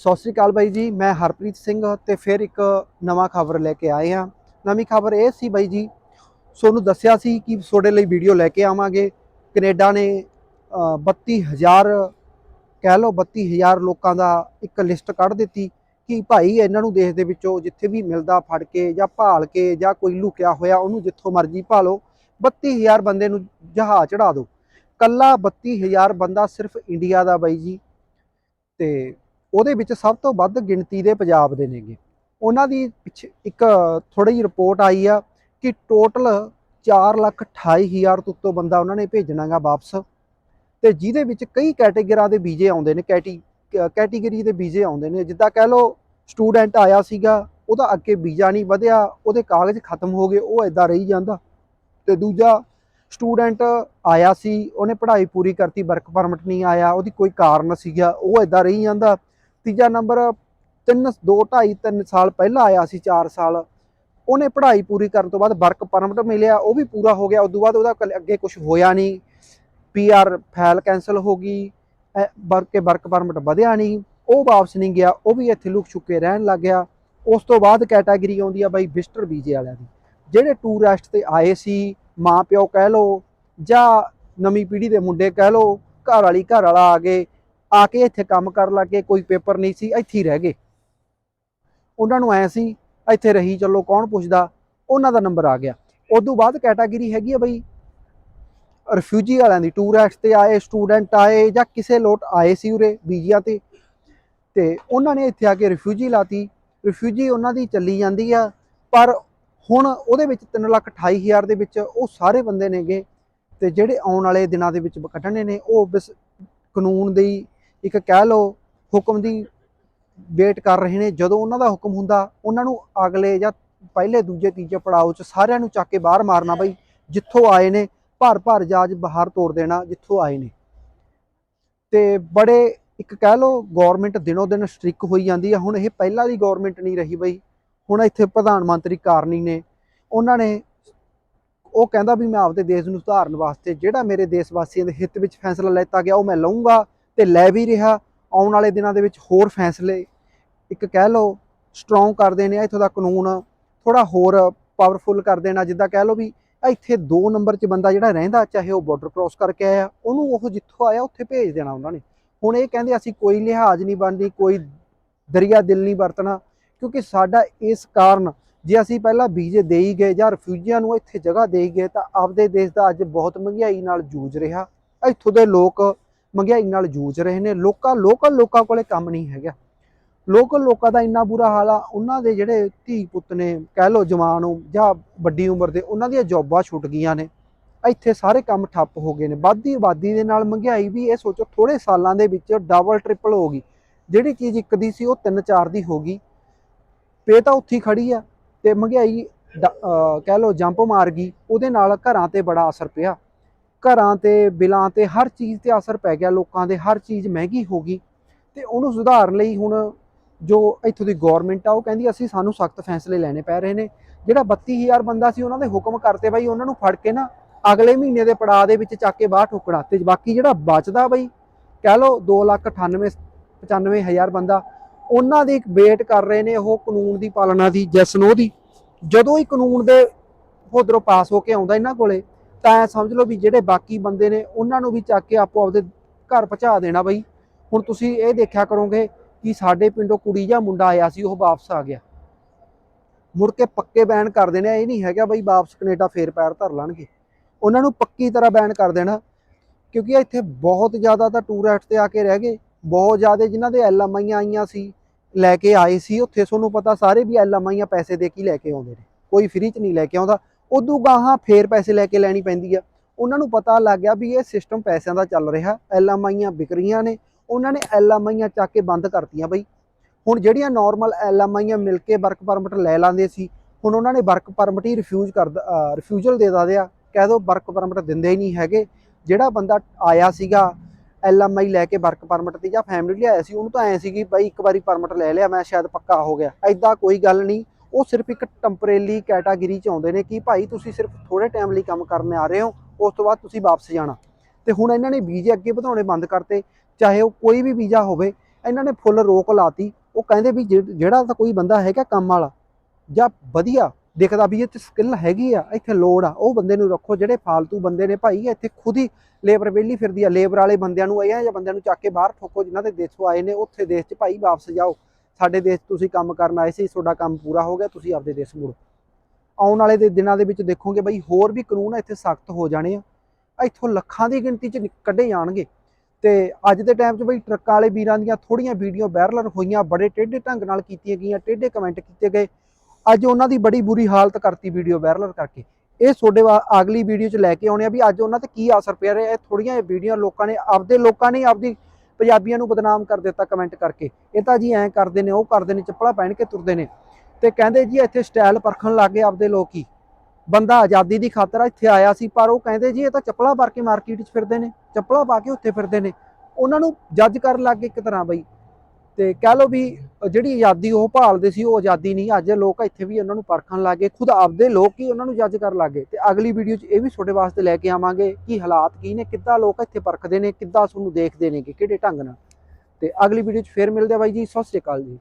ਸਤਿ ਸ਼੍ਰੀ ਅਕਾਲ ਬਾਈ ਜੀ ਮੈਂ ਹਰਪ੍ਰੀਤ ਸਿੰਘ ਤੇ ਫਿਰ ਇੱਕ ਨਵਾਂ ਖਬਰ ਲੈ ਕੇ ਆਏ ਹਾਂ। ਨਵੀਂ ਖਬਰ ਇਹ ਸੀ ਬਾਈ ਜੀ ਤੁਹਾਨੂੰ ਦੱਸਿਆ ਸੀ ਕਿ ਤੁਹਾਡੇ ਲਈ ਵੀਡੀਓ ਲੈ ਕੇ ਆਵਾਂਗੇ। ਕੈਨੇਡਾ ਨੇ ਅ, 32000 ਕਹਿ ਲਓ 32000 ਲੋਕਾਂ ਦਾ ਇੱਕ ਲਿਸਟ ਕੱਢ ਦਿੱਤੀ ਕਿ ਭਾਈ ਇਹਨਾਂ ਨੂੰ ਦੇਸ਼ ਦੇ ਵਿੱਚੋਂ ਜਿੱਥੇ ਵੀ ਮਿਲਦਾ ਫੜ ਕੇ ਜਾਂ ਭਾਲ ਕੇ ਜਾਂ ਕੋਈ ਲੁਕਿਆ ਹੋਇਆ ਉਹਨੂੰ ਜਿੱਥੋਂ ਮਰਜ਼ੀ ਭਾਲੋ 32000 ਬੰਦੇ ਨੂੰ ਜਹਾਜ਼ ਚੜਾ ਦਿਓ। ਕੱਲਾ 32000 ਬੰਦਾ ਸਿਰਫ ਇੰਡੀਆ ਦਾ ਬਾਈ ਜੀ। ਤੇ ਉਹਦੇ ਵਿੱਚ ਸਭ ਤੋਂ ਵੱਧ ਗਿਣਤੀ ਦੇ ਪੰਜਾਬ ਦੇ ਨੇਗੇ। ਉਹਨਾਂ ਦੀ ਪਿੱਛੇ ਇੱਕ ਥੋੜੀ ਜਿਹੀ ਰਿਪੋਰਟ ਆਈ ਆ ਕਿ ਟੋਟਲ 428000 ਤੋਂ ਉੱਤੋਂ ਬੰਦਾ ਉਹਨਾਂ ਨੇ ਭੇਜਣਾਗਾ ਵਾਪਸ। ਤੇ ਜਿਹਦੇ ਵਿੱਚ ਕਈ ਕੈਟੇਗਰੀਆਂ ਦੇ ਵੀਜ਼ੇ ਆਉਂਦੇ ਨੇ ਕੈਟੀ ਕੈਟੇਗਰੀ ਦੇ ਵੀਜ਼ੇ ਆਉਂਦੇ ਨੇ। ਜਿੱਦਾਂ ਕਹਿ ਲਓ ਸਟੂਡੈਂਟ ਆਇਆ ਸੀਗਾ, ਉਹਦਾ ਅੱਗੇ ਵੀਜ਼ਾ ਨਹੀਂ ਵਧਿਆ, ਉਹਦੇ ਕਾਗਜ਼ ਖਤਮ ਹੋ ਗਏ, ਉਹ ਐਦਾਂ ਰਹੀ ਜਾਂਦਾ। ਤੇ ਦੂਜਾ ਸਟੂਡੈਂਟ ਆਇਆ ਸੀ, ਉਹਨੇ ਪੜ੍ਹਾਈ ਪੂਰੀ ਕਰਤੀ ਵਰਕ ਪਰਮਿਟ ਨਹੀਂ ਆਇਆ, ਉਹਦੀ ਕੋਈ ਕਾਰਨ ਸੀਗਾ, ਉਹ ਐਦਾਂ ਰਹੀ ਜਾਂਦਾ। ਤੀਜਾ ਨੰਬਰ 3 2 2.5 3 ਸਾਲ ਪਹਿਲਾਂ ਆਇਆ ਸੀ 4 ਸਾਲ। ਉਹਨੇ ਪੜ੍ਹਾਈ ਪੂਰੀ ਕਰਨ ਤੋਂ ਬਾਅਦ ਵਰਕ ਪਰਮਿਟ ਮਿਲਿਆ, ਉਹ ਵੀ ਪੂਰਾ ਹੋ ਗਿਆ। ਉਸ ਤੋਂ ਬਾਅਦ ਉਹਦਾ ਕੱਲ- ਅੱਗੇ ਕੁਝ ਹੋਇਆ ਨਹੀਂ। ਪੀਆਰ ਫਾਈਲ ਕੈਨਸਲ ਹੋ ਗਈ ਵਰਕ ਵਰਕ ਪਰਮਿਟ ਵਧਿਆ ਨਹੀਂ। ਉਹ ਵਾਪਸ ਨਹੀਂ ਗਿਆ, ਉਹ ਵੀ ਇੱਥੇ ਲੁਕ ਚੁੱਕੇ ਰਹਿਣ ਲੱਗ ਗਿਆ। ਉਸ ਤੋਂ ਬਾਅਦ ਕੈਟਾਗਰੀ ਆਉਂਦੀ ਆ ਬਾਈ ਵਿਜ਼ਟਰ ਵੀਜ਼ੇ ਵਾਲਿਆਂ ਦੀ। ਜਿਹੜੇ ਟੂਰਿਸਟ ਤੇ ਆਏ ਸੀ ਮਾਂ ਪਿਓ ਕਹਿ ਲਓ ਜਾਂ ਨਵੀਂ ਪੀੜ੍ਹੀ ਦੇ ਮੁੰਡੇ ਕਹਿ ਲਓ, ਘਰ ਵਾਲੀ ਘਰ ਵਾਲਾ ਆ ਗਏ ਆ ਕੇ ਇੱਥੇ ਕੰਮ ਕਰਨ ਲੱਗੇ ਕੋਈ ਪੇਪਰ ਨਹੀਂ ਸੀ, ਇੱਥੇ ਹੀ ਰਹਿ ਗਏ। ਉਹਨਾਂ ਨੂੰ ਐ ਸੀ, ਇੱਥੇ ਰਹੀ, ਚੱਲੋ, ਕੌਣ ਪੁੱਛਦਾ? ਉਹਨਾਂ ਦਾ ਨੰਬਰ ਆ ਗਿਆ। ਉਸ ਤੋਂ ਬਾਅਦ ਕੈਟਾਗਰੀ ਹੈਗੀ ਆ ਬਈ ਰਿਫਿਊਜੀ ਵਾਲਿਆਂ ਦੀ ਟੂਰਿਸਟ ਤੇ ਆਏ ਸਟੂਡੈਂਟ ਆਏ, ਜਾਂ ਕਿਸੇ ਲੋਟ ਆਏ ਸੀ ਉਰੇ ਵੀਜ਼ਿਆਂ ਤੇ। ਤੇ ਉਹਨਾਂ ਨੇ ਇੱਥੇ ਆ ਕੇ ਰਿਫਿਊਜੀ ਲਾਤੀ। ਰਿਫਿਊਜੀ ਉਹਨਾਂ ਦੀ ਚੱਲੀ ਜਾਂਦੀ ਆ, ਪਰ ਹੁਣ ਉਹਦੇ ਵਿੱਚ 328000 ਦੇ ਵਿੱਚ ਉਹ ਸਾਰੇ ਬੰਦੇ ਨੇਗੇ, ਤੇ ਜਿਹੜੇ ਆਉਣ ਵਾਲੇ ਦਿਨਾਂ ਦੇ ਵਿੱਚ ਕੱਢਣੇ ਨੇ, ਉਹ ਬਸ ਕਾਨੂੰਨ ਦੀ ਇੱਕ ਕਹਿ ਲਓ ਹੁਕਮ ਦੀ ਵੇਟ ਕਰ ਰਹੇ ਨੇ, ਜਦੋਂ ਉਹਨਾਂ ਦਾ ਹੁਕਮ ਹੁੰਦਾ, ਉਹਨਾਂ ਨੂੰ ਅਗਲੇ ਜਾਂ ਪਹਿਲੇ, ਦੂਜੇ, ਤੀਜੇ ਪੜਾਅ 'ਚ ਸਾਰਿਆਂ ਨੂੰ ਚੱਕ ਕੇ ਬਾਹਰ ਮਾਰਨਾ ਬਈ, ਜਿੱਥੋਂ ਆਏ ਨੇ, ਭਰ ਭਰ ਜਾਜ ਬਾਹਰ ਤੋੜ ਦੇਣਾ, ਜਿੱਥੋਂ ਆਏ ਨੇ। ਤੇ ਬੜੇ ਇੱਕ ਕਹਿ ਲਓ ਗਵਰਨਮੈਂਟ ਦਿਨੋ ਦਿਨ ਸਟ੍ਰਿਕ ਹੋਈ ਜਾਂਦੀ ਆ, ਹੁਣ ਇਹ ਪਹਿਲਾਂ ਦੀ ਗਵਰਨਮੈਂਟ ਨਹੀਂ ਰਹੀ ਬਈ। ਹੁਣ ਇੱਥੇ ਪ੍ਰਧਾਨ ਮੰਤਰੀ ਕਾਰਨੀ ਨੇ, ਉਹਨਾਂ ਨੇ ਉਹ ਕਹਿੰਦਾ ਵੀ ਮੈਂ ਆਪਦੇ ਦੇਸ਼ ਨੂੰ ਸੁਧਾਰਨ ਵਾਸਤੇ, ਜਿਹੜਾ ਮੇਰੇ ਦੇਸ਼ ਵਾਸੀਆਂ ਦੇ ਹਿੱਤ ਵਿੱਚ ਫੈਸਲਾ ਲੈਤਾ ਗਿਆ, ਉਹ ਮੈਂ ਲਵਾਂਗਾ ਤੇ ਲੈ ਵੀ ਰਿਹਾ, ਆਉਣ ਵਾਲੇ ਦਿਨਾਂ ਦੇ ਵਿੱਚ ਹੋਰ ਫੈਸਲੇ। ਇੱਕ ਕਹਿ ਲਓ ਸਟਰੋਂਗ ਕਰ ਦੇਣੇ ਆ ਇੱਥੋਂ ਦਾ ਕਾਨੂੰਨ ਥੋੜਾ ਹੋਰ ਪਾਵਰਫੁਲ ਕਰ ਦੇਣਾ, ਜਿੱਦਾਂ ਕਹਿ ਲਓ ਵੀ ਇੱਥੇ 2 ਨੰਬਰ 'ਚ ਬੰਦਾ ਜਿਹੜਾ ਰਹਿੰਦਾ, ਚਾਹੇ ਉਹ ਬਾਰਡਰ ਕ੍ਰਾਸ ਕਰਕੇ ਆਇਆ, ਉਹਨੂੰ ਉਹ ਜਿੱਥੋਂ ਆਇਆ, ਉੱਥੇ ਭੇਜ ਦੇਣਾ ਉਹਨਾਂ ਨੇ। ਹੁਣ ਇਹ ਕਹਿੰਦੇ ਅਸੀਂ ਕੋਈ ਲਿਹਾਜ਼ ਨਹੀਂ ਬਣਨੀ ਕੋਈ ਦਰਿਆ ਦਿਲ ਨਹੀਂ ਵਰਤਣਾ, ਕਿਉਂਕਿ ਸਾਡਾ ਇਸ ਕਾਰਨ, ਜੇ ਅਸੀਂ ਪਹਿਲਾਂ ਵੀਜ਼ੇ ਦੇਈ ਗਏ ਜਾਂ ਰਿਫਿਊਜੀਆਂ ਨੂੰ ਇੱਥੇ ਜਗ੍ਹਾ ਦੇਈ ਗਏ, ਤਾਂ ਆਪਦੇ ਦੇਸ਼ ਦਾ ਅੱਜ ਬਹੁਤ ਮਹਿੰਗਾਈ ਨਾਲ ਜੂਝ ਰਿਹਾ। ਇੱਥੋਂ ਦੇ ਲੋਕ ਮਹਿੰਗਾਈ ਨਾਲ ਜੂਝ ਰਹੇ ਨੇ। ਲੋਕਾਂ, ਲੋਕਲ ਲੋਕਾਂ ਕੋਲੇ ਕੰਮ ਨਹੀਂ ਹੈਗਾ। ਲੋਕਲ ਲੋਕਾਂ ਦਾ ਇੰਨਾ ਬੁਰਾ ਹਾਲ ਆ, ਉਹਨਾਂ ਦੇ ਜਿਹੜੇ ਧੀ ਪੁੱਤ ਨੇ, ਕਹਿ ਲਓ ਜਵਾਨ ਹੋ ਜਾਂ ਵੱਡੀ ਉਮਰ ਦੇ, ਉਹਨਾਂ ਦੀਆਂ ਜੌਬਾਂ ਛੁੱਟ ਗਈਆਂ ਨੇ। ਇੱਥੇ ਸਾਰੇ ਕੰਮ ਠੱਪ ਹੋ ਗਏ ਨੇ। ਵੱਧਦੀ ਆਬਾਦੀ ਦੇ ਨਾਲ ਮਹਿੰਗਾਈ ਵੀ ਇਹ ਸੋਚੋ ਥੋੜੇ ਸਾਲਾਂ ਦੇ ਵਿੱਚ ਡਬਲ ਟ੍ਰਿਪਲ ਹੋ ਗਈ। ਜਿਹੜੀ ਚੀਜ਼ ਇੱਕ ਦੀ ਸੀ, ਉਹ ਤਿੰਨ, ਚਾਰ ਦੀ ਹੋ ਗਈ। ਪੇ ਤਾਂ ਉੱਥੇ ਹੀ ਖੜੀ ਆ ਤੇ ਮਹਿੰਗਾਈ ਡ- ਕਹਿ ਲਓ ਜੰਪ ਮਾਰ ਗਈ। ਉਹਦੇ ਨਾਲ ਘਰਾਂ ਤੇ ਬੜਾ ਅਸਰ ਪਿਆ। ਘਰਾਂ ਤੇ ਬਿਲਾਂ ਤੇ ਹਰ ਚੀਜ਼ ਤੇ ਅਸਰ ਪੈ ਗਿਆ ਲੋਕਾਂ ਦੇ ਹਰ ਚੀਜ਼ ਮਹਿੰਗੀ ਹੋ ਗਈ। ਤੇ ਉਹਨੂੰ ਸੁਧਾਰਨ ਲਈ ਹੁਣ ਜੋ ਇੱਥੋਂ ਦੀ ਗਵਰਨਮੈਂਟ ਆ ਉਹ ਕਹਿੰਦੀ ਅਸੀਂ ਸਾਨੂੰ ਸਖਤ ਫੈਸਲੇ ਲੈਣੇ ਪੈ ਰਹੇ ਨੇ। ਜਿਹੜਾ 32000 ਬੰਦਾ ਸੀ ਉਹਨਾਂ ਦੇ ਹੁਕਮ ਕਰਤੇ ਬਾਈ ਉਹਨਾਂ ਨੂੰ ਫੜ ਕੇ ਨਾ ਅਗਲੇ ਮਹੀਨੇ ਦੇ ਪੜਾਅ ਦੇ ਵਿੱਚ ਚੱਕ ਕੇ ਬਾਹਰ ਠੋਕਣਾ ਤੇ ਬਾਕੀ ਜਿਹੜਾ ਬਚਦਾ ਬਈ ਕਹਿ ਲਓ 2,98 95000 ਬੰਦਾ ਉਹਨਾਂ ਦੀ ਵੇਟ ਕਰ ਰਹੇ ਨੇ ਉਹ ਕਾਨੂੰਨ ਦੀ ਪਾਲਣਾ ਦੀ ਜੈਸਨੋ ਦੀ ਜਦੋਂ ਹੀ ਕਾਨੂੰਨ ਦੇ ਉਧਰੋਂ ਪਾਸ ਹੋ ਕੇ ਆਉਂਦਾ ਇਹਨਾਂ ਕੋਲੇ ਤਾਂ ਐਂ ਸਮਝ ਲਓ ਵੀ ਜਿਹੜੇ ਬਾਕੀ ਬੰਦੇ ਨੇ, ਉਹਨਾਂ ਨੂੰ ਵੀ ਚੱਕ ਕੇ ਆਪੋ ਆਪਦੇ ਘਰ ਪਹੁੰਚਾ ਦੇਣਾ ਬਈ। ਹੁਣ ਤੁਸੀਂ ਇਹ ਦੇਖਿਆ ਕਰੋਗੇ ਕਿ ਸਾਡੇ ਪਿੰਡੋਂ ਕੁੜੀ ਜਾਂ ਮੁੰਡਾ ਆਇਆ ਸੀ, ਉਹ ਵਾਪਸ ਆ ਗਿਆ। ਮੁੜ ਕੇ ਪੱਕੇ ਬੈਨ ਕਰ ਦੇਣੇ ਇਹ ਨਹੀਂ ਹੈਗਾ ਬਈ ਵਾਪਸ ਕੈਨੇਡਾ ਫੇਰ ਪੈਰ ਧਰ ਲੈਣਗੇ। ਉਹਨਾਂ ਨੂੰ ਪੱਕੀ ਤਰ੍ਹਾਂ ਬੈਨ ਕਰ ਦੇਣਾ, ਕਿਉਂਕਿ ਇੱਥੇ ਬਹੁਤ ਜ਼ਿਆਦਾ ਤਾਂ ਟੂਰਿਸਟ ਤੇ ਆ ਕੇ ਰਹਿ ਗਏ। ਬਹੁਤ ਜ਼ਿਆਦਾ ਜਿਨ੍ਹਾਂ ਦੇ ਐਲਐਮਆਈਆਂ ਆਈਆਂ ਸੀ, ਲੈ ਕੇ ਆਏ ਸੀ, ਉੱਥੇ ਤੁਹਾਨੂੰ ਪਤਾ ਸਾਰੇ ਵੀ ਐਲਐਮਆਈਆਂ ਪੈਸੇ ਦੇ ਕੇ ਲੈ ਕੇ ਆਉਂਦੇ ਨੇ। ਕੋਈ ਫ੍ਰੀ ਚ ਨਹੀਂ ਲੈ ਕੇ ਆਉਂਦਾ। ਉਦੋਂ ਗਾਹਾਂ ਫੇਰ ਪੈਸੇ ਲੈ ਕੇ ਲੈਣੀ ਪੈਂਦੀ ਆ। ਉਹਨਾਂ ਨੂੰ ਪਤਾ ਲੱਗ ਗਿਆ ਵੀ ਇਹ ਸਿਸਟਮ ਪੈਸਿਆਂ ਦਾ ਚੱਲ ਰਿਹਾ ਐਲਐਮਆਈਆਂ ਵਿਕ ਰਹੀਆਂ ਨੇ, ਉਹਨਾਂ ਨੇ ਐਲਐਮਆਈਆਂ ਚੱਕ ਕੇ ਬੰਦ ਕਰਤੀਆਂ ਬਈ। ਹੁਣ ਜਿਹੜੀਆਂ ਨਾਰਮਲ ਐਲਐਮਆਈਆਂ ਮਿਲ ਕੇ ਵਰਕ ਪਰਮਿਟ ਲੈ ਲਾਂਦੇ ਸੀ, ਹੁਣ ਉਹਨਾਂ ਨੇ ਵਰਕ ਪਰਮਿਟ ਹੀ ਰਿਫਿਊਜ਼ ਕਰ ਰਿਫਿਊਜ਼ਲ ਦੇ ਦਿੰਦੇ ਆ। ਕਹਿ ਦੋ ਵਰਕ ਪਰਮਿਟ ਦਿੰਦੇ ਹੀ ਨਹੀਂ ਹੈਗੇ। ਜਿਹੜਾ ਬੰਦਾ ਆਇਆ ਸੀਗਾ ਐਲਐਮਆਈ ਲੈ ਕੇ ਵਰਕ ਪਰਮਿਟ ਤੇ ਜਾਂ ਫੈਮਿਲੀ ਲਈ ਆਇਆ ਸੀ, ਉਹਨੂੰ ਤਾਂ ਐ ਸੀ ਕਿ ਬਾਈ ਇੱਕ ਵਾਰੀ ਪਰਮਿਟ ਲੈ ਲਿਆ, ਮੈਂ ਸ਼ਾਇਦ ਪੱਕਾ ਹੋ ਗਿਆ। ਐਦਾਂ ਕੋਈ ਗੱਲ ਨਹੀਂ। ਉਹ ਸਿਰਫ ਇੱਕ ਟੈਂਪਰੇਰੀ ਕੈਟਾਗਰੀ ਚ ਆਉਂਦੇ ਨੇ ਕਿ ਭਾਈ ਤੁਸੀਂ ਸਿਰਫ ਥੋੜੇ ਟਾਈਮ ਲਈ ਕੰਮ ਕਰਨ ਆ ਰਹੇ ਹੋ, ਉਸ ਤੋਂ ਬਾਅਦ ਤੁਸੀਂ ਵਾਪਸ ਜਾਣਾ। ਤੇ ਹੁਣ ਇਹਨਾਂ ਨੇ ਵੀਜ਼ੇ ਅੱਗੇ ਵਧਾਉਣੇ ਬੰਦ ਕਰਤੇ, ਚਾਹੇ ਉਹ ਕੋਈ ਵੀ ਵੀਜ਼ਾ ਹੋਵੇ, ਇਹਨਾਂ ਨੇ ਫੁੱਲ ਰੋਕ ਲਾਤੀ। ਉਹ ਕਹਿੰਦੇ ਵੀ ਜਿਹ- ਜਿਹੜਾ ਤਾਂ ਕੋਈ ਬੰਦਾ ਹੈਗਾ ਕੰਮ ਵਾਲਾ, ਜਾਂ ਵਧੀਆ ਦੇਖਦਾ ਵੀ ਇਹ ਤੇ ਸਕਿੱਲ ਹੈਗੀ ਆ, ਇੱਥੇ ਲੋੜ ਆ, ਉਹ ਬੰਦੇ ਨੂੰ ਰੱਖੋ, ਜਿਹੜੇ ਫਾਲਤੂ ਬੰਦੇ ਨੇ ਭਾਈ, ਇੱਥੇ ਖੁਦ ਹੀ ਲੇਬਰ ਵਿਹਲੀ ਫਿਰਦੀ ਆ ਲੇਬਰ ਵਾਲੇ ਬੰਦਿਆਂ ਨੂੰ ਇਹ ਜਾਂ ਬੰਦਿਆਂ ਨੂੰ ਚੱਕ ਕੇ ਬਾਹਰ ਠੋਕੋ, ਜਿਨ੍ਹਾਂ ਦੇ ਦੇਸ਼ੋਂ ਆਏ ਨੇ, ਉੱਥੇ ਦੇਸ਼ 'ਚ ਭਾਈ ਵਾਪਸ ਜਾਓ। ਸਾਡੇ ਦੇਸ਼ 'ਚ ਤੁਸੀਂ ਕੰਮ ਕਰਨ ਆਏ ਸੀ, ਤੁਹਾਡਾ ਕੰਮ ਪੂਰਾ ਹੋ ਗਿਆ, ਤੁਸੀਂ ਆਪਦੇ ਦੇਸ਼ ਮੁੜੋ। ਆਉਣ ਵਾਲੇ ਦੇ ਦਿਨਾਂ ਦੇ ਵਿੱਚ ਦੇਖੋਗੇ ਬਈ ਹੋਰ ਵੀ ਕਾਨੂੰਨ ਇੱਥੇ ਸਖਤ ਹੋ ਜਾਣੇ ਆ। ਇੱਥੋਂ ਲੱਖਾਂ ਦੀ ਗਿਣਤੀ 'ਚ ਕੱਢੇ ਜਾਣਗੇ। ਤੇ ਅੱਜ ਦੇ ਟਾਈਮ 'ਚ ਬਈ ਟਰੱਕਾਂ ਵਾਲੇ ਵੀਰਾਂ ਦੀਆਂ ਥੋੜੀਆਂ ਵੀਡੀਓ ਵਾਇਰਲ ਹੋਈਆਂ, ਬੜੇ ਟੇਢੇ ਢੰਗ ਨਾਲ ਕੀਤੀਆਂ ਗਈਆਂ, ਟੇਢੇ ਕਮੈਂਟ ਕੀਤੇ ਗਏ। ਅੱਜ ਉਹਨਾਂ ਦੀ ਬੜੀ ਬੁਰੀ ਹਾਲਤ ਕਰਤੀ ਵੀਡੀਓ ਵਾਇਰਲ ਕਰਕੇ। ਇਹ ਤੁਹਾਡੇ ਵਾ- ਅਗਲੀ ਵੀਡੀਓ 'ਚ ਲੈ ਕੇ ਆਉਣੇ ਆ ਵੀ ਅੱਜ ਉਹਨਾਂ ਤੇ ਕੀ ਅਸਰ ਪਿਆ ਰਿਹਾ, ਇਹ ਥੋੜੀਆਂ ਵੀਡੀਓ ਲੋਕਾਂ ਨੇ, ਆਪਦੇ ਲੋਕਾਂ ਨੇ ਆਪਦੀ ਪੰਜਾਬੀਆਂ ਨੂੰ ਬਦਨਾਮ ਕਰ ਦਿੱਤਾ ਕਮੈਂਟ ਕਰਕੇ। ਇਹ ਤਾਂ ਜੀ ਐਂ ਕਰਦੇ ਨੇ, ਉਹ ਕਰਦੇ ਨੇ, ਚੱਪਲਾਂ ਪਹਿਨ ਕੇ ਤੁਰਦੇ ਨੇ। ਤੇ ਕਹਿੰਦੇ ਜੀ ਇੱਥੇ ਸਟਾਈਲ ਪਰਖਣ ਲੱਗ ਗਏ ਆਪਦੇ ਲੋਕ ਹੀ। ਬੰਦਾ ਆਜ਼ਾਦੀ ਦੀ ਖਾਤਰ ਇੱਥੇ ਆਇਆ ਸੀ, ਪਰ ਉਹ ਕਹਿੰਦੇ ਜੀ ਇਹ ਤਾਂ ਚੱਪਲਾਂ ਪਾ ਕੇ ਮਾਰਕੀਟ 'ਚ ਫਿਰਦੇ ਨੇ, ਚੱਪਲਾਂ ਪਾ ਕੇ ਉੱਥੇ ਫਿਰਦੇ ਨੇ। ਉਹਨਾਂ ਨੂੰ ਜੱਜ ਕਰਨ ਲੱਗ ਗਏ ਇੱਕ ਤਰ੍ਹਾਂ ਬਈ। ਤੇ ਕਹਿ ਲਓ ਵੀ ਜਿਹੜੀ ਆਜ਼ਾਦੀ ਉਹ ਭਾਲਦੇ ਸੀ, ਉਹ ਆਜ਼ਾਦੀ ਨਹੀਂ। ਅੱਜ ਲੋਕ ਇੱਥੇ ਵੀ ਉਹਨਾਂ ਨੂੰ ਪਰਖਣ ਲੱਗੇ ਖੁਦ ਆਪਦੇ ਲੋਕ ਹੀ ਉਹਨਾਂ ਨੂੰ ਜੱਜ ਕਰਨ ਲੱਗੇ ਤੇ ਅਗਲੀ ਵੀਡੀਓ 'ਚ ਇਹ ਵੀ ਤੁਹਾਡੇ ਵਾਸਤੇ ਲੈ ਕੇ ਆਵਾਂਗੇ ਕਿ ਹਾਲਾਤ ਕੀ ਨੇ, ਕਿੱਦਾਂ ਲੋਕ ਇੱਥੇ ਪਰਖਦੇ ਨੇ, ਕਿੱਦਾਂ ਤੁਹਾਨੂੰ ਦੇਖਦੇ ਨੇ ਕਿ ਕਿਹੜੇ ਢੰਗ ਨਾਲ। ਤੇ ਅਗਲੀ ਵੀਡੀਓ 'ਚ ਫੇਰ ਮਿਲਦੇ ਆ ਬਾਈ ਜੀ। ਸਤਿ ਸ਼੍ਰੀ ਅਕਾਲ ਜੀ।